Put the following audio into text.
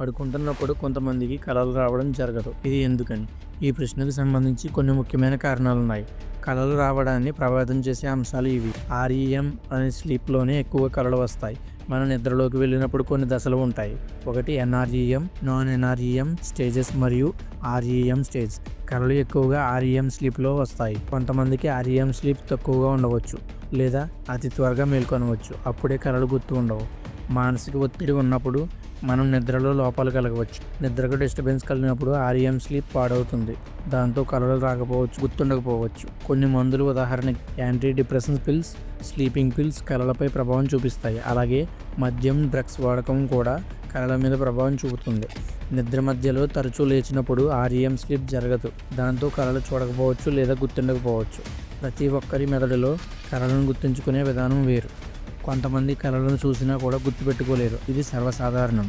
పడుకుంటున్నప్పుడు కొంతమందికి కళలు రావడం జరగదు. ఇది ఎందుకని? ఈ ప్రశ్నకు సంబంధించి కొన్ని ముఖ్యమైన కారణాలు ఉన్నాయి కళలు రావడాన్ని ప్రభావితం చేసే అంశాలు ఇవి. ఆర్ఈఎం అనే స్లీప్లోనే ఎక్కువ కళలు వస్తాయి. మన నిద్రలోకి వెళ్ళినప్పుడు కొన్ని దశలు ఉంటాయి. ఒకటి ఎన్ఆర్ఈఎం నాన్ ఎన్ఆర్ఈఎం స్టేజెస్ మరియు ఆర్ఈఎం స్టేజ్. కళలు ఎక్కువగా ఆర్ఈఎం స్లీప్లో వస్తాయి. కొంతమందికి ఆర్ఈఎం స్లీప్ తక్కువగా ఉండవచ్చు లేదా అతి త్వరగా మేల్కొనవచ్చు. అప్పుడే కళలు గుర్తు ఉండవు. మానసిక ఒత్తిడి ఉన్నప్పుడు మనం నిద్రలో లోపాలు కలగవచ్చు. నిద్రకు డిస్టర్బెన్స్ కలిగినప్పుడు ఆర్ఎం స్లీప్ పాడవుతుంది. దాంతో కలలు రాకపోవచ్చు గుర్తుండకపోవచ్చు. కొన్ని మందులు ఉదాహరణకి anti depression pills sleeping pills కళలపై ప్రభావం చూపిస్తాయి. అలాగే మద్యం డ్రగ్స్ వాడకం కూడా కళల మీద ప్రభావం చూపుతుంది. నిద్ర మధ్యలో తరచూ లేచినప్పుడు ఆర్ఎం స్లీప్ జరగదు. దాంతో కళలు చూడకపోవచ్చు లేదా గుర్తుండకపోవచ్చు. ప్రతి ఒక్కరి మెదడులో కళలను గుర్తుంచుకునే విధానం వేరు. కొంతమంది కళలను చూసినా కూడా గుర్తుపెట్టుకోలేరు. ఇది సర్వసాధారణం.